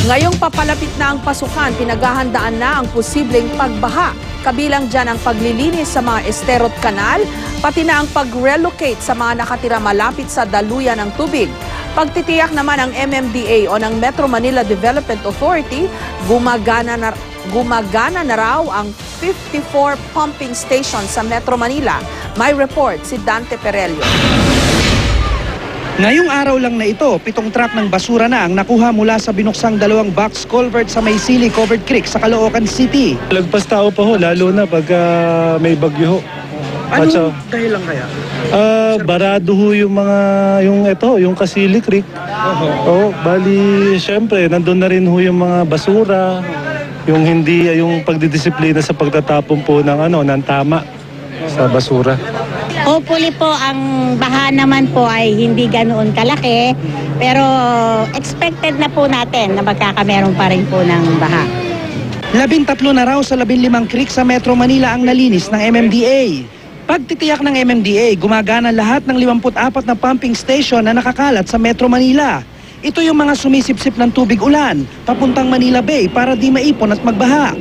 Ngayong papalapit na ang pasukan, pinaghahandaan na ang posibleng pagbaha. Kabilang dyan ang paglilinis sa mga esterot kanal, pati na ang pag-relocate sa mga nakatira malapit sa daluyan ng tubig. Pagtitiyak naman ng MMDA o ng Metro Manila Development Authority, gumagana na, gumagana na raw ang 54 pumping station sa Metro Manila. May report si Dante Perelio. Ngayong araw lang na ito, pitong truck ng basura na ang nakuha mula sa binuksang dalawang box culvert sa Maysili Covered Creek sa Caloocan City. Lagpas tao pa ho, lalo na pag ah, may bagyo ho. Sa- dahil lang kaya? Ah, barado ho yung mga, yung ito, yung Kasili Creek. Oo, bali, syempre, nandun na rin ho yung mga basura, yung hindi, yung pagdidisiplina sa pagtatapon po ng ano, ng tama sa basura. Hopefully po, ang baha naman po ay hindi ganoon kalaki. Pero expected na po natin na magkakameron pa rin po ng baha. Labintatlo na raw sa labinlimang creek sa Metro Manila ang nalinis ng MMDA. Pagtitiyak ng MMDA, gumagana lahat ng 54 na pumping station na nakakalat sa Metro Manila. Ito yung mga sumisipsip ng tubig ulan, papuntang Manila Bay para di maipon at magbaha.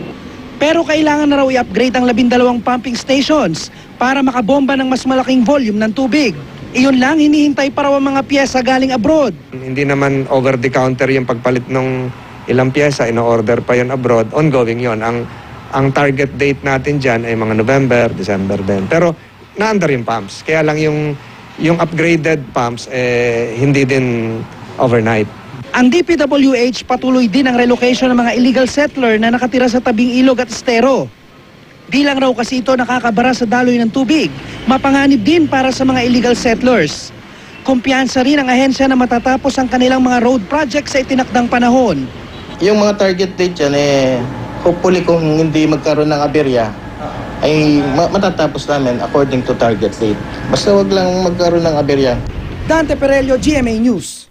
Pero kailangan na raw i-upgrade ang labindalawang pumping stations para makabomba ng mas malaking volume ng tubig. Iyon lang, hinihintay pa raw ang mga pyesa galing abroad. Hindi naman over the counter yung pagpalit ng ilang pyesa, ino-order pa yun abroad, ongoing yon. Ang ang target date natin diyan ay mga November, December din. Pero na-under yung pumps. Kaya lang yung yung upgraded pumps eh hindi din overnight. Ang DPWH patuloy din ang relocation ng mga illegal settler na nakatira sa tabing ilog at estero. Di lang raw kasi ito nakakabara sa daloy ng tubig, mapanganib din para sa mga illegal settlers. Kumpiyansa rin ang ahensya na matatapos ang kanilang mga road project sa itinakdang panahon. Yung mga target date yan, eh, hopefully kung hindi magkaroon ng aberya, ay ma- matatapos namin according to target date. Basta wag lang magkaroon ng aberya. Dante Perello, GMA News.